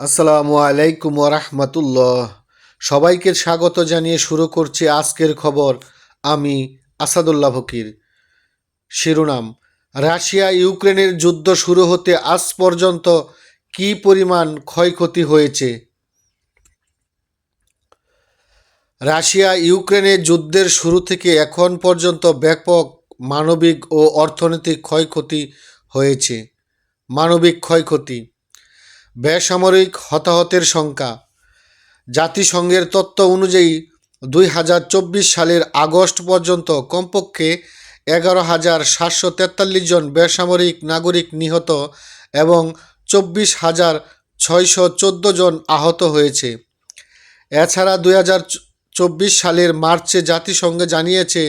আসসালামু আলাইকুম রাহমাতুল্লাহ। সবাইকে স্বাগত জানিয়ে শুরু করছি আজকের খবর আমি আসাদুল্লাহ ফকির। শিরোনাম, রাশিয়া ইউক্রেনের যুদ্ধ শুরু হতে আজ পর্যন্ত কী পরিমাণ ক্ষয়ক্ষতি হয়েছে? রাশিয়া ইউক্রেনের যুদ্ধের শুরু থেকে এখন পর্যন্ত ব্যাপক মানবিক ও অর্থনৈতিক ক্ষয়ক্ষতি হয়েছে। মানবিক ক্ষয়ক্ষতি বেসামরিক হতাহতের সংখ্যা জাতিসংঘের তথ্য অনুযায়ী, দুই হাজার চব্বিশ সালের আগস্ট পর্যন্ত কমপক্ষে এগারো হাজার সাতশো তেতাল্লিশ জন বেসামরিক নাগরিক নিহত এবং চব্বিশ হাজার ছয়শো চোদ্দ জন আহত হয়েছে। এছাড়া দুই হাজার চব্বিশ সালের মার্চে জাতিসংঘ জানিয়েছে,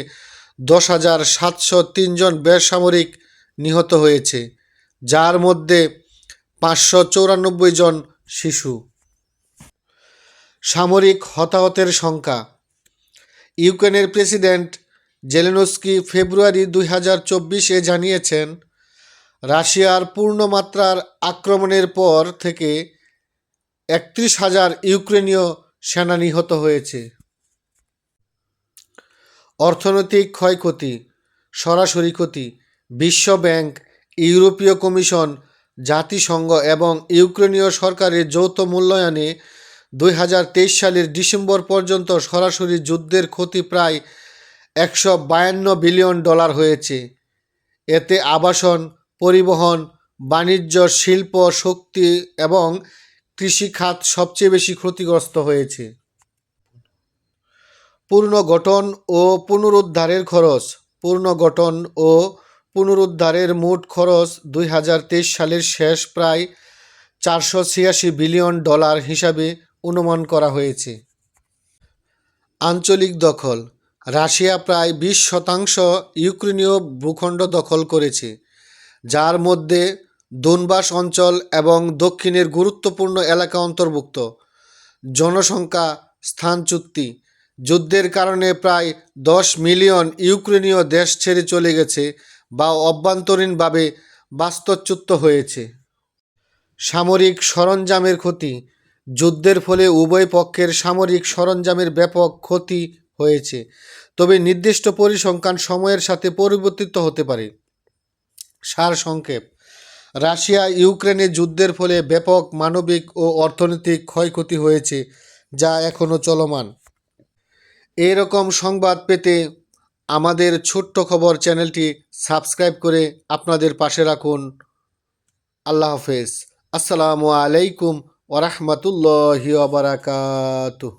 দশ হাজার সাতশো তিনজন বেসামরিক নিহত হয়েছে, যার মধ্যে পাঁচশো চৌরানব্বই জন শিশু। সামরিক হতাহতের সংখ্যা ইউক্রেনের প্রেসিডেন্ট জেলেনস্কি ফেব্রুয়ারি দুই হাজার চব্বিশে জানিয়েছেন, রাশিয়ার পূর্ণমাত্রার আক্রমণের পর থেকে একত্রিশ হাজার ইউক্রেনীয় সেনা নিহত হয়েছে। অর্থনৈতিক ক্ষয়ক্ষতি, সরাসরি ক্ষতি, বিশ্ব ব্যাংক, ইউরোপীয় কমিশন জাতিসংঘ এবং ইউক্রেনীয় সরকারের যৌথ মূল্যায়নে দুই হাজার তেইশ সালের ডিসেম্বর পর্যন্ত সরাসরি যুদ্ধের ক্ষতি প্রায় একশো বায়ান্ন বিলিয়ন ডলার হয়েছে। এতে আবাসন, পরিবহন, বাণিজ্য, শিল্প, শক্তি এবং কৃষিখাত সবচেয়ে বেশি ক্ষতিগ্রস্ত হয়েছে। পুনর্গঠন ও পুনরুদ্ধারের খরচ পুনর্গঠন ও পুনরুদ্ধারের মোট খরচ দুই হাজার তেইশ সালের শেষ প্রায় চারশো ছিয়াশি বিলিয়ন ডলার হিসাবে অনুমান করা হয়েছে। আঞ্চলিক দখল, রাশিয়া প্রায় বিশ শতাংশ ইউক্রেনীয় ভূখণ্ড দখল করেছে, যার মধ্যে দোনবাস অঞ্চল এবং দক্ষিণের গুরুত্বপূর্ণ এলাকা অন্তর্ভুক্ত, জনসংখ্যা, স্থান চুক্তি, যুদ্ধের কারণে প্রায় দশ মিলিয়ন ইউক্রেনীয় দেশ ছেড়ে চলে গেছে বা অভ্যন্তরীণভাবে বাস্তচ্যুত হয়েছে। সামরিক সরঞ্জামের ক্ষতি, যুদ্ধের ফলে উভয় পক্ষের সামরিক সরঞ্জামের ব্যাপক ক্ষতি হয়েছে, তবে নির্দিষ্ট পরিসংখ্যান সময়ের সাথে পরিবর্তিত হতে পারে। সার সংক্ষেপ, রাশিয়া ইউক্রেনে যুদ্ধের ফলে ব্যাপক মানবিক ও অর্থনৈতিক ক্ষয়ক্ষতি হয়েছে, যা এখনও চলমান। এরকম সংবাদ পেতে আমাদের ছোট্ট খবর চ্যানেলটি সাবস্ক্রাইব করে আপনাদের পাশে রাখুন। আল্লাহ হাফেজ। আসসালামু আলাইকুম ওরহমতুল্লাহ ওবরাকাতুহ